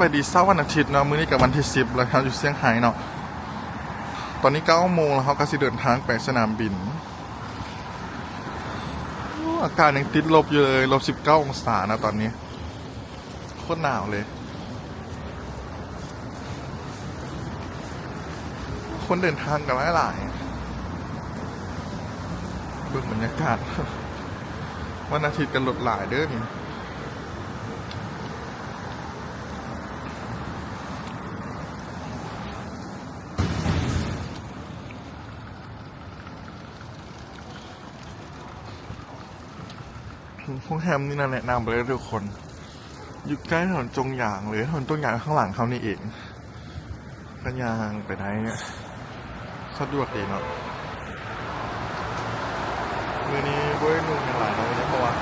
บายดีเสาวันอาทิตย์เนาะมื้อนี้กับวันที่สิบแล้วครับอยู่เซี่ยงไฮ้เนาะตอนนี้เก้าโมงแล้วเขาก็สิเดินทางไปสนามบินอากาศยังติดลบอยู่เลยลบสิบเก้าองศานะตอนนี้โคตรหนาวเลย คนเดินทางกันหลายๆเบิ่งบรรยากาศวันอาทิตย์กันหลดหลายเด้อนี่ พวกแฮมนี่นะแนะนำไปเลยทุกคนอยู่ใกล้ถนนจงหยางเลยถนนจงหยางข้างหลังเขานี่เองก็ยางไปไหนเนี่ยสะดวกดีเนาะมือนี้เว้ยนุ่งย่างหลายเนาะวันนี้เพราะว่า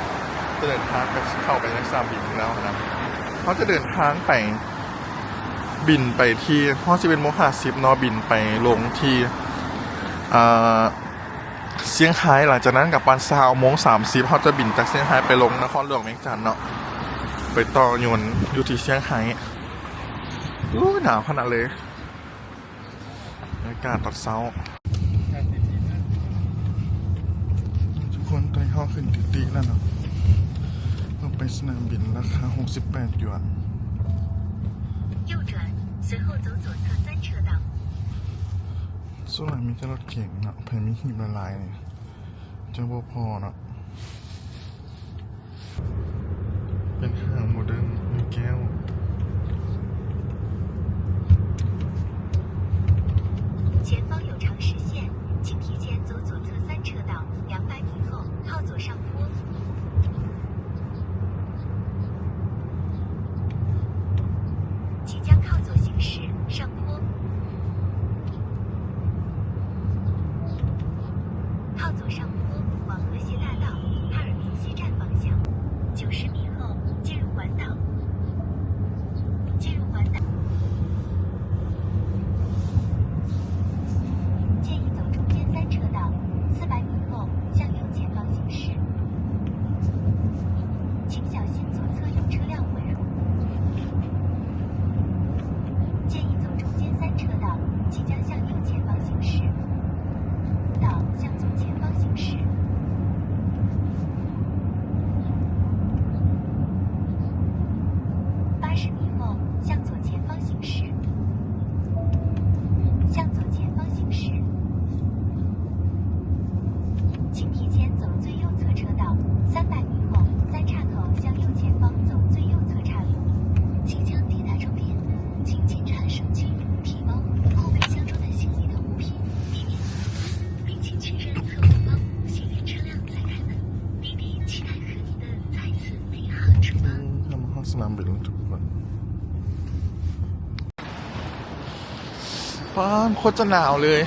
จะเดินทางไปเข้าไปในสนามบินแล้วนะเขาจะเดินทางไปบินไปที่ห้องจะเป็นโมหะซิบเนอบินไปลงที่อ่า เซี่ยงไฮ้หลังจากนั้นกับปันซาวโมงสามสิบเขาจะบินจากเซี่ยงไฮ้ไปลงนครหลวงเวียงจันเนาะไปต่อยนอยู่ที่เซี่ยงไฮ้อู้หนาวขนาดเลยอากาศตัดเซาทุกคนตอนนี้เขาขึ้นติตีแล้วเนาะเราไปสนามบินราคาหกสิบแปดหยวนส่วนหลังมีรถเก่งเนาะแผ่นมีหิบละลายเลย จ้าพ่อพ่อนะเป็นห้างโมเดิร์นมีแก้ว ป้ามโคตรจะหนาวเลย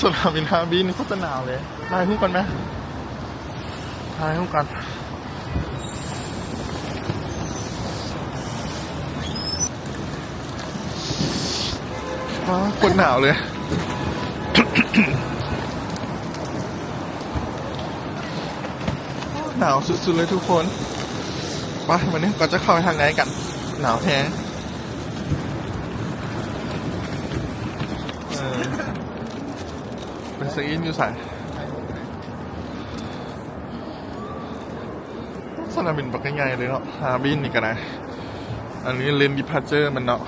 สนามบินฮาบินโคตรจะหนาวเลยถ่ายรูปกันไหมถ่ายรูปกันป้าโคตรหนาวเลยหนาวสุดๆเลยทุกคนไปวันนี้ก็จะเข้าไปทางไหนกัน หนาวแท้เออ เป็นสกินอยู่ใส่สนามบินปักใหญ่เลยเนาะฮาบินนี่กันนะ อันนี้เลนดิพาเจอร์มันเนาะ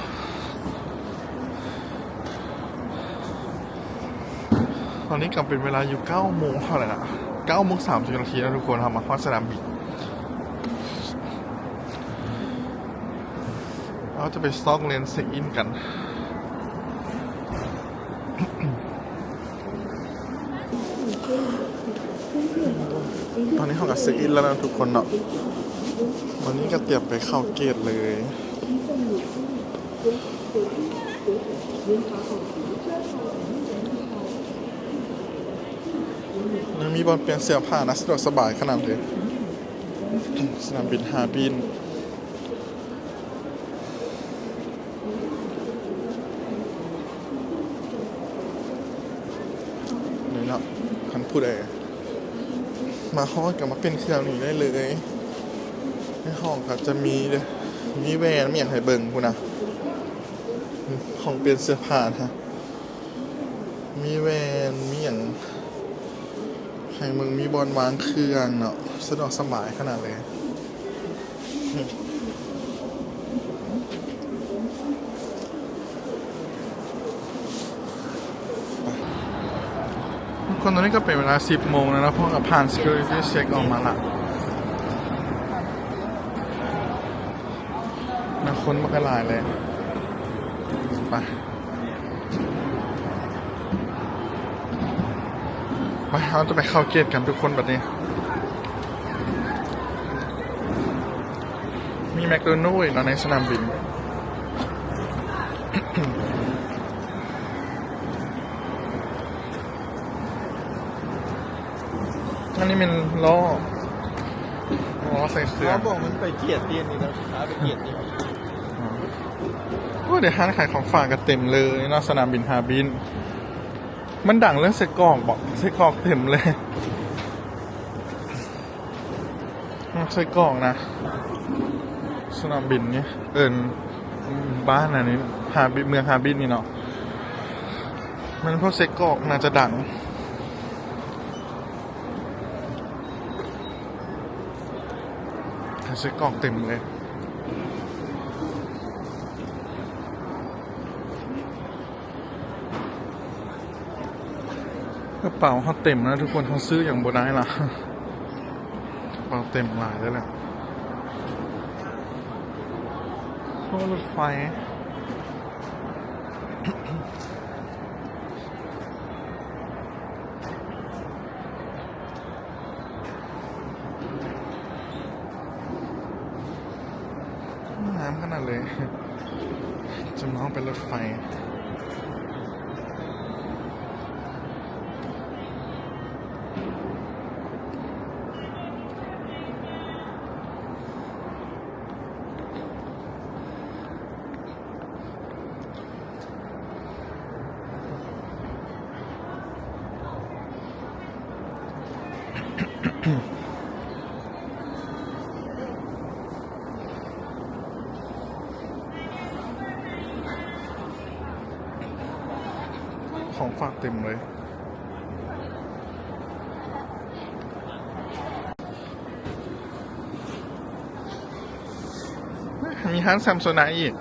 ตอนนี้กลับเป็นเวลาอยู่9โมงเท่าไหร่นะ9โมง30นาทีแล้วทุกคนทำมาข้าสนามบินเราจะไปซอกเลนเซ็กอินกัน ตอนนี้เขากับเซ็กอินแล้วนะทุกคนเนาะวันนี้ก็เตรียมไปเข้าเกตเลยยังมีบอลเปลี่ยนเสื้อผ้านะสะดวกสบายขนาดเลยสนามบินฮาบินนี่เนาะคันพูดเอง มาฮอดกับมาเป็นเครื่องนี้ได้เลยในห้องก็จะมีมีแวนมีอย่างให้เบิ่งคุณนะของเปลี่ยนเสื้อผ้าฮะมีแวนมีอย่างให้มึงมีบอลวางเครื่องเนาะสะดวกสบายขนาดเลยอืมไป คนตอนนี้ก็เป็นเวลา 10 โมงแล้วนะเพราะกับผ่าน security check ออกมาละนะคนมากระลายเลยไปไปเราจะไปเข้าเกตกันทุกคนแบบนี้ มีแมคโดนัลด์อีกแล้วในสนามบิน อันนี้เป็นล้อล้อใส่เครื่อเขางบอกมันไปเกียดเตียนนี่แล้วขาไปเกียดนี่โอ้เดี๋ยวห้างขายของฝากกันเต็มเลยเนอกสนามบินฮาร์บิน มันดังเรื่องไส้กรอกบอกไส้กรอกเต็มเลยไส้กรอกนะ สนามบินเนี่ยเอินบ้านอันนี้ฮาร์บินเมืองฮาร์บินนี่เนาะมันพวกไส้กรอกน่าจะดัง ไส้กรอกเต็มเลยกระเป๋าเขาเต็มนะทุกคนเขาซื้ออย่างบได้ละกระเป๋าเต็มหลายแล้วแหละโอ้รถไฟ น้ำขนาดเลย จะน้องเป็นรถไฟ ของฝากเต็มเลย มีฮันซัมโซนาอีก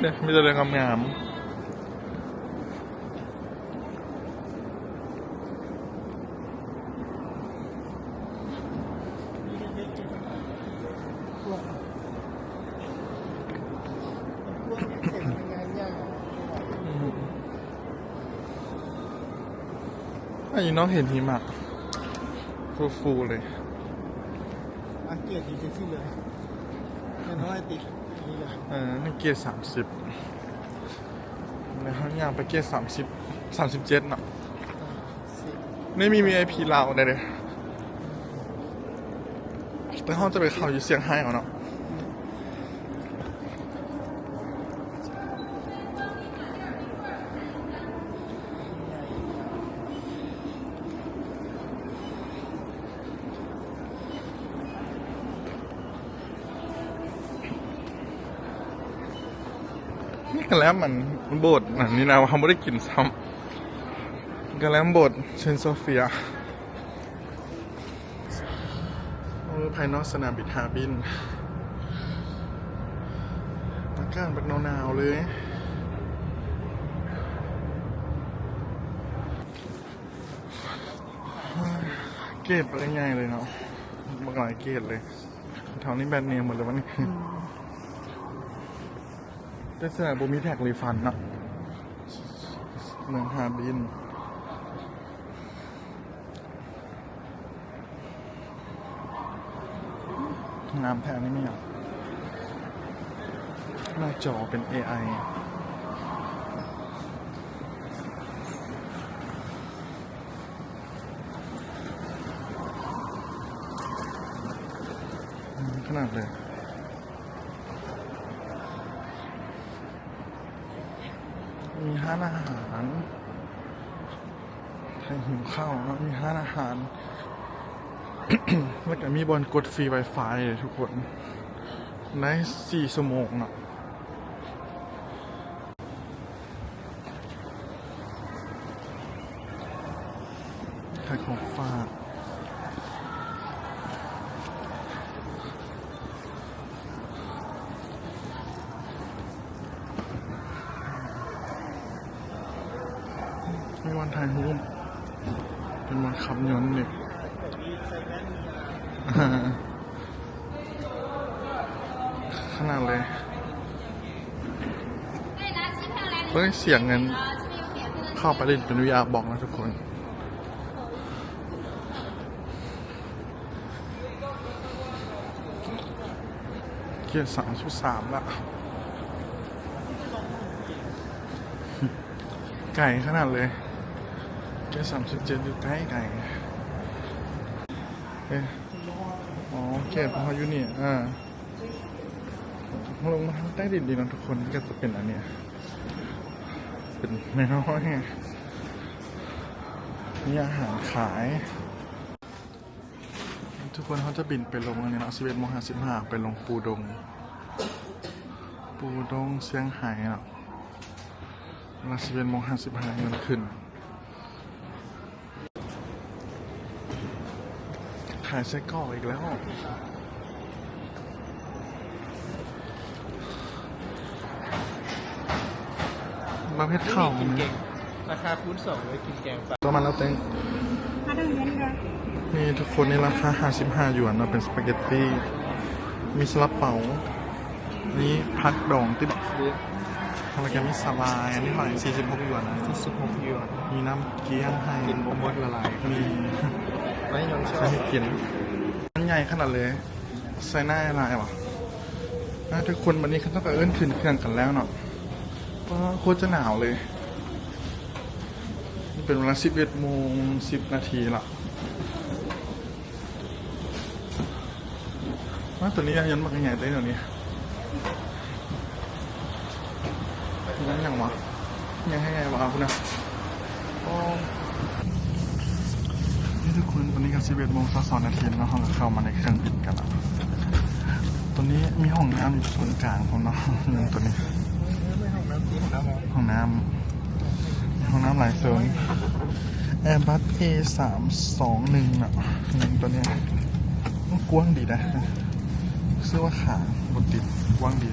เดี๋ยวมีแต่เรื่องงามๆ อ้น้องเห็นหิมะฟูๆเลยอาเกียดดีเซ็กซี่เลยไม่น้อยติดนี่เลยเออนี่เกียร์สามสิบนะครับย่างไปเกียร์สามสิบสามสิบเจ็ดเนาะไม่มี VIP เราได้เลยแต่ห้องจะไปเข้าอยู่เสียงไฮ้เอาเนาะ นี่กันแล้วมันโบสถ์อันนี้นะเขาไม่ได้กินซ้ำกันแล้วโบสถ์เชนโซเฟียเออภายนอกสนามบินฮาบินอากาศแบบหนาวๆเลยเกตไปง่ายเลยเนาะบางหลายเกตเลยแถวนี้แบรนด์เนมหมดเลยวะนี่ แต่สนามบุมีแท็กรีฟันนะเมืองฮาบิน งามแท้นี่ไม่อยากหน้าจอเป็น AI อืมขนาดเลย มีร้านอาหาร ท ให้หิว ข้าวนะมีร้านอาหารแล้วก็มีบอลกดฟรี Wi-Fi เลยทุกคน ในสี่ชั่วโมงเนาะขายของฝากมีวันถ่ายรูป นวันขับยนต์เนี่ยขนาดเลยเฮ้ยเสียงเงินเข้าไปเล่นเป็นวิยาบอกนะทุกคนเกียร์สามสุดสามละไก่ขนาดเลย เกียร์สามสิบเจ็ดอยู่ใกล้ไก่เอ๊ะอ๋อเกียร์พออยู่นี่อ่าลงมาใต้ดินดีนะทุกคนก็จะเป็นอันเนี้ยเป็นแนวห้อยมีอาหารขาย ทุกคนเขาจะบินไปลงอันนี้นะสิบเอ็ดโมงห้าสิบห้าไปลงปูดง ปูดงเซี่ยงไฮ้เนาะเวลาสิบเอ็ดโมงห้าสิบห้าเงินขึ้น ขายไส้กรอกอีกแล้วประเภทข้าวกินเก่งราคาคูณสองเลยกินแกงปลาประมาณแล้วเต็งนี่ทุกคนนี่ราคา55หยวนเนาะเป็นสปาเกตตี้ มีสลับเป๋านี่พักดองที่แบบแล้วก็มีสลายอันนี้เท่าไหร่46หยวนนะที่สิบหกหยวน มีน้ำเกี๊ยงให้กินบมดละลายมี ไม่ยองชอใช้บกินมันใหญ่ขนาดเลย ใส่หน้าอะไรวะอะทุกคนวันนี้เขาต้องไปเอิ้นขึ้นเครื่องกันแล้วเนาะเพราะโคตรจะหนาวเลย นี่เป็นเวลา11โมง10นาทีละว่าตัวนี้ยันมากใหญ่ได้เดี๋ยวนี้ยังยังวะยังให้ไงวะคุณนะ ทุกคนตอนนี้ก็11โมง22นาทีแล้วเราก็เข้ามาในเครื่องบินกันแล้วตัวนี้มีห้องน้ำอยู่ส่วนกลางของเนาะหนึ่งตัวนี้ ห้องน้ำห้องน้ำหลายโซนแอร์บัส A สามสองหนึ่งอะหนึ่งตัวเนี้ยกว้างดีนะเสื้อว่าขาบดติดกว้างดี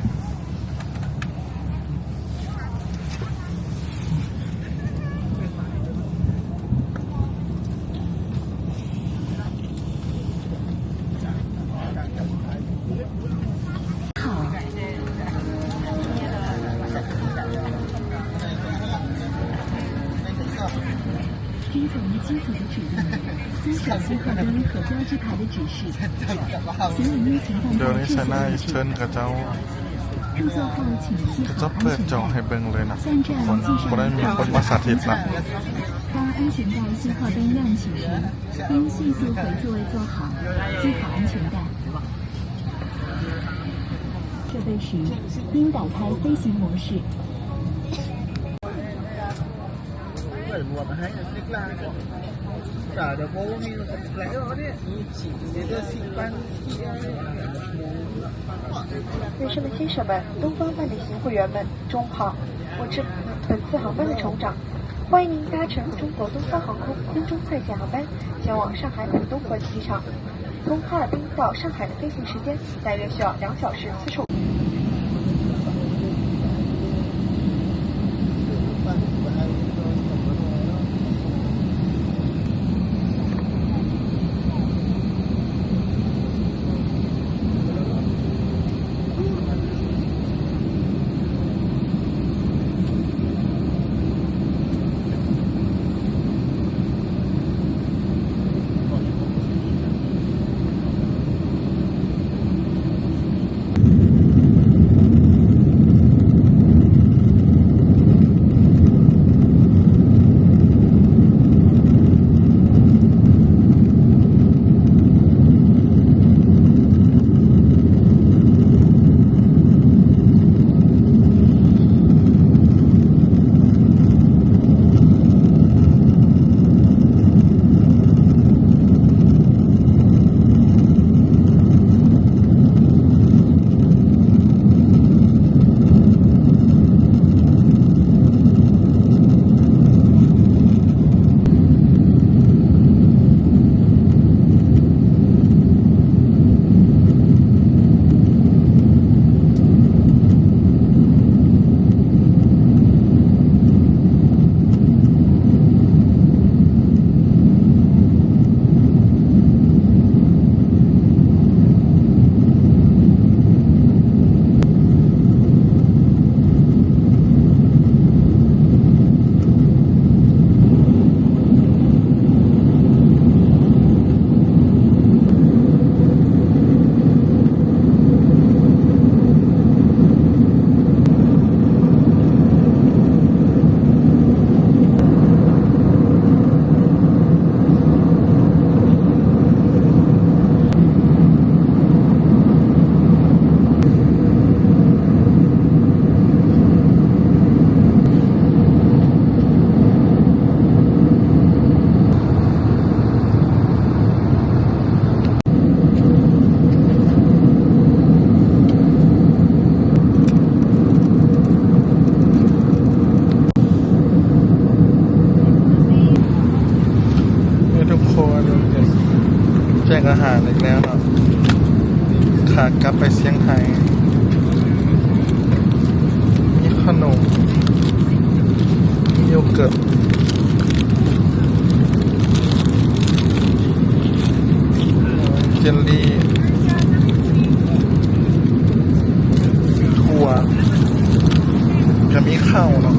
遵循机组的指令，遵守路口标志牌的指示，请勿因前方出现故障而停车。入座后请系好安全带。三站继续跳。当安全带信号灯亮起时，应迅速回座位坐好，系好安全带。设备时，应打开飞行模式。我们。还有最大的风险在们。先生们东方万的行会员们。中午好我是本次航班的乘长欢迎您搭乘中国东方航空空中快捷航班前往上海浦东国际机场从哈尔滨到上海的飞行时间大约需要两小时四十五 ลลี่ถั่วจะมีข้าวเนาะ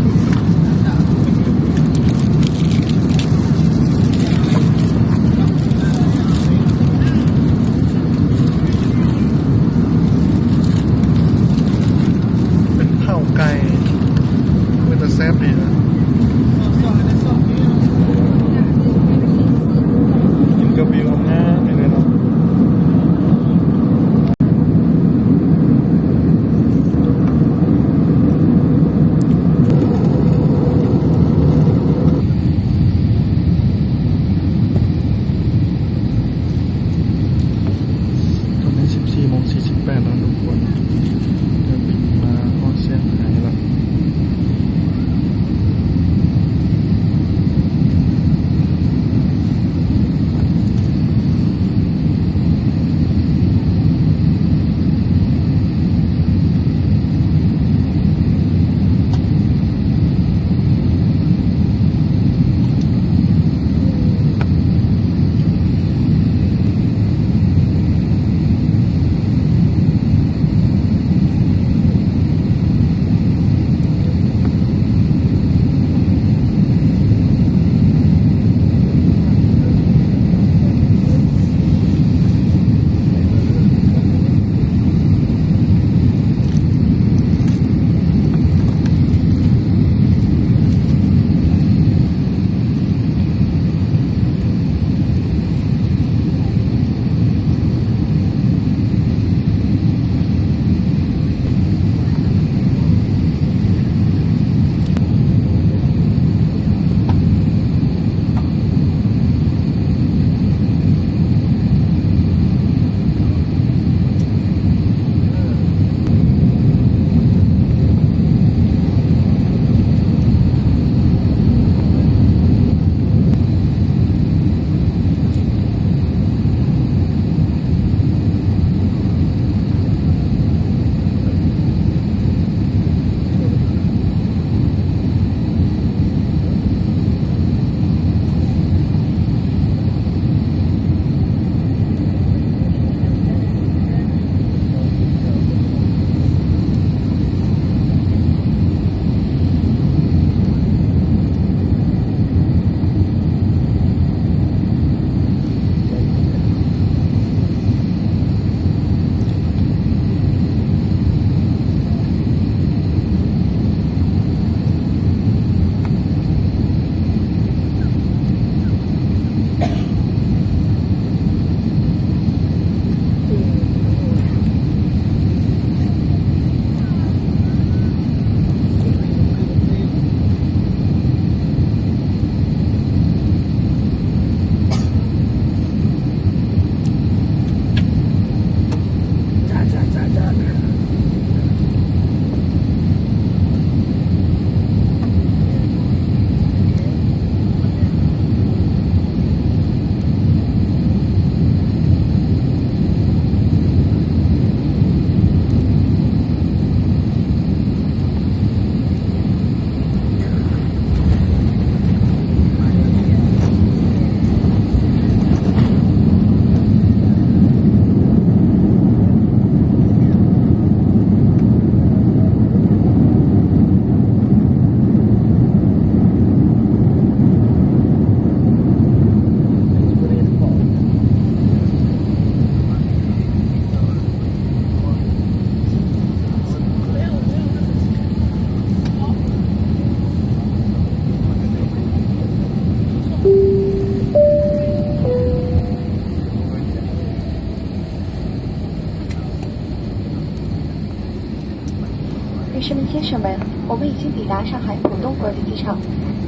们、先生们，我们已经抵达上海浦东国际机场，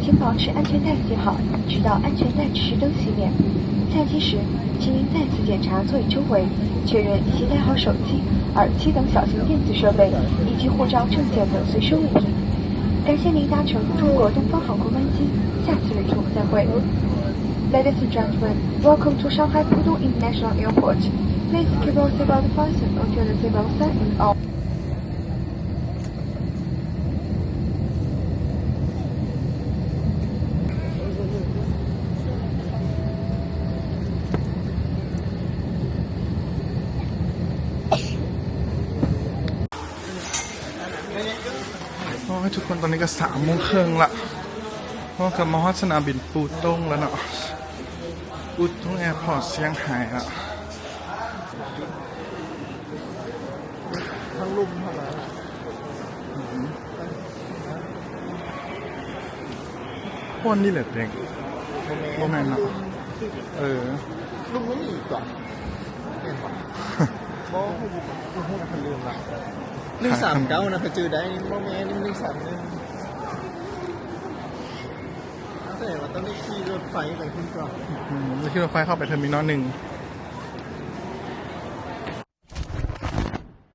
请保持安全带系好，直到安全带指示灯熄灭。下机时，请您再次检查座椅周围，确认携带好手机、耳机等小型电子设备，以及护照、证件等随身物品。感谢您搭乘中国东方航空班机，下次旅途再会。Ladies and gentlemen, welcome to Shanghai Pudong International Airport. Please keep your seatbelt fastened until the seatbelt sign is off. โอ้ยทุกคนตอนนี้ก็สามโมงครึ่งละเพราะกับมาฮอดสนามบินปูต้งแล้วเนาะปูต้งแอร์พอร์ตเซียงไฮ้ละทั้งลุ่มท่านั้นพวกนี่แหละเด็กโมแมนเนาะเออลุ่มไม่มีอีกก่อนเห็นปะ บ่ฮู้ฮู้คนลืมละหนึ่งสามเก้านะไปเจอได้นี่บ่แม่นหนึ่งสามหนึ่งแต่ว่าต้องได้ขี่รถไฟไปขึ้นก่อนอืมแล้วที่รถไฟเข้าไปเทอร์มินอลหนึ่ง